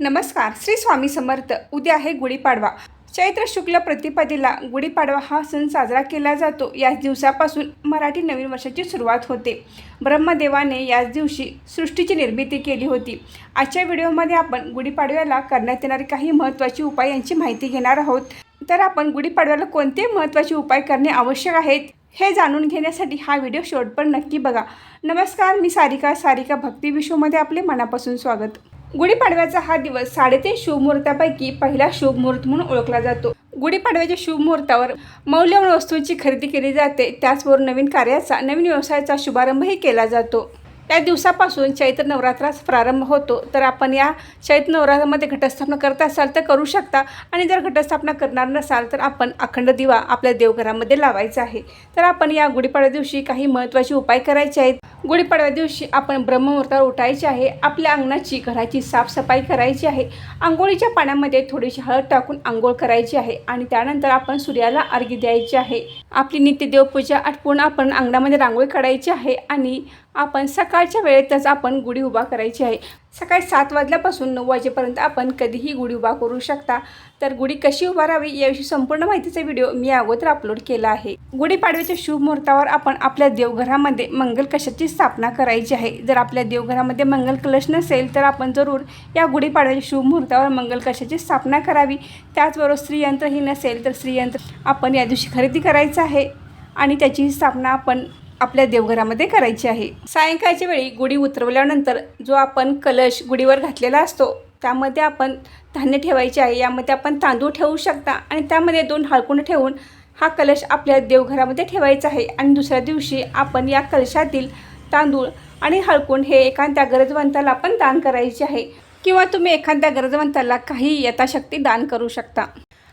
नमस्कार श्री स्वामी समर्थ. उद्या आहे गुढीपाडवा. चैत्र शुक्ल प्रतिपदेला गुढीपाडवा हा सण साजरा केला जातो. याच दिवसापासून मराठी नवीन वर्षाची सुरुवात होते. ब्रह्मदेवाने याच दिवशी सृष्टीची निर्मिती केली होती. आजच्या व्हिडिओमध्ये आपण गुढीपाडव्याला करण्यात येणारे काही महत्त्वाचे उपाय यांची माहिती घेणार आहोत. तर आपण गुढीपाडव्याला कोणते महत्त्वाचे उपाय करणे आवश्यक आहेत हे जाणून घेण्यासाठी हा व्हिडिओ शेवटपर्यंत नक्की बघा. नमस्कार मी सारिका. सारिका भक्ती विश्वमध्ये आपले मनापासून स्वागत. गुढीपाडव्याचा हा दिवस साडेतीन शुभमुहूर्तापैकी पहिला शुभमुहूर्त म्हणून ओळखला जातो. गुढीपाडव्याच्या शुभमुहूर्तावर मौल्यवान वस्तूंची खरेदी केली जाते. त्याचबरोबर नवीन कार्याचा नवीन व्यवसायाचा शुभारंभही केला जातो. त्या दिवसापासून चैत्र नवरात्रास प्रारंभ होतो. तर आपण या चैत्र नवरात्रामध्ये घटस्थापना करत असाल तर करू शकता. आणि जर घटस्थापना करणार नसाल तर आपण अखंड दिवा आपल्या देवघरामध्ये लावायचा आहे. तर आपण या गुढीपाडव्या दिवशी काही महत्त्वाचे उपाय करायचे आहेत. गुढीपाडव्या दिवशी आपण ब्रह्ममुहूर्तावर उठायचे आहे. आपल्या अंगणाची घराची साफसफाई करायची आहे. आंघोळीच्या पाण्यामध्ये थोडीशी हळद टाकून आंघोळ करायची आहे. आणि त्यानंतर आपण सूर्याला अर्घ्य द्यायची आहे. आपली नित्यदेवपूजा आठवून आटपून आपण अंगणामध्ये रांगोळी काढायची आहे. आणि आपण सकाळच्या वेळेतच आपण गुढी उभा करायची आहे. सकाळी सात वाजल्यापासून नऊ वाजेपर्यंत आपण कधीही गुढी उभा करू शकता. तर गुढी कशी उभारावी याविषयी संपूर्ण माहितीचा व्हिडिओ मी अगोदर अपलोड केला आहे. गुढीपाडव्याच्या शुभ मुहूर्तावर आपण आपल्या देवघरामध्ये मंगल कशाची स्थापना करायची आहे. जर आपल्या देवघरामध्ये मंगल कलश नसेल तर आपण जरूर या गुढीपाडव्याच्या शुभ मुहूर्तावर मंगल कशाची स्थापना करावी. त्याचबरोबर स्त्रीयंत्रही नसेल तर स्त्रीयंत्र आपण या दिवशी खरेदी करायचं आहे. आणि त्याची स्थापना आपण आपल्या देवघरामध्ये करायची आहे. सायंकाळच्या वेळी गुढी उतरवल्यानंतर जो आपण कलश गुढीवर घातलेला असतो त्यामध्ये आपण धान्य ठेवायचे आहे. यामध्ये आपण तांदूळ ठेवू शकता आणि त्यामध्ये दोन हळकुंड ठेवून हा कलश आपल्या देवघरामध्ये ठेवायचा आहे. आणि दुसऱ्या दिवशी आपण या कलशातील तांदूळ आणि हळकुंड हे एखाद्या गरजवंताला आपण दान करायचे आहे. किंवा तुम्ही एखाद्या गरजवंताला काही यथाशक्ती दान करू शकता.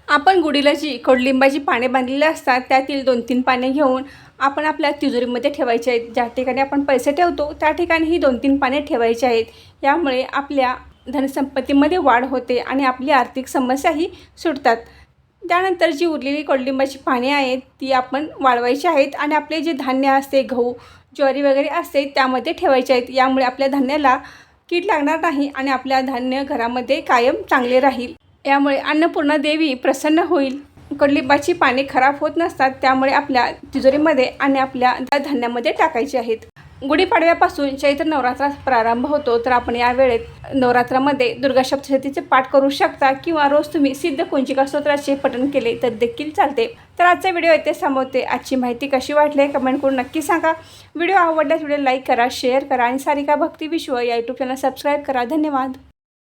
आपण गुढीला जी कडलिंबाची पाने बांधलेली असतात त्यातील दोन तीन पाने घेऊन आपण आपल्या तिजोरीमध्ये ठेवायचे आहेत. ज्या ठिकाणी आपण पैसे ठेवतो त्या ठिकाणी ही दोन तीन पाने ठेवायची आहेत. यामुळे आपल्या धनसंपत्तीमध्ये वाढ होते आणि आपली आर्थिक समस्याही सुटतात. त्यानंतर जी उरलेली कडलिंबाची पाने आहेत ती आपण वाळवायची आहेत आणि आपले जे धान्य असते गहू ज्वारी वगैरे असते त्यामध्ये ठेवायचे आहेत. यामुळे आपल्या धान्याला कीड लागणार नाही आणि आपल्या धान्य घरामध्ये कायम चांगले राहील. यामुळे अन्नपूर्णा देवी प्रसन्न होईल. कडलिंबाची पाने खराब होत नसतात त्यामुळे आपल्या तिजोरीमध्ये आणि आपल्या धान्यामध्ये टाकायची आहेत. गुढीपाडव्यापासून चैत्र नवरात्रास प्रारंभ होतो तर आपण या वेळेत नवरात्रामध्ये दुर्गा सप्तशतीचे पाठ करू शकता किंवा रोज तुम्ही सिद्ध कुंजिका स्तोत्राचे पठण केले तर देखील चालते. तर आजचा व्हिडिओ येथे संपवते आजची माहिती कशी वाटली कमेंट करून नक्की सांगा. व्हिडिओ आवडल्यास व्हिडिओ लाईक करा शेअर करा आणि सारिका भक्ती विश्व या यूट्यूब चॅनल सबस्क्राईब करा. धन्यवाद.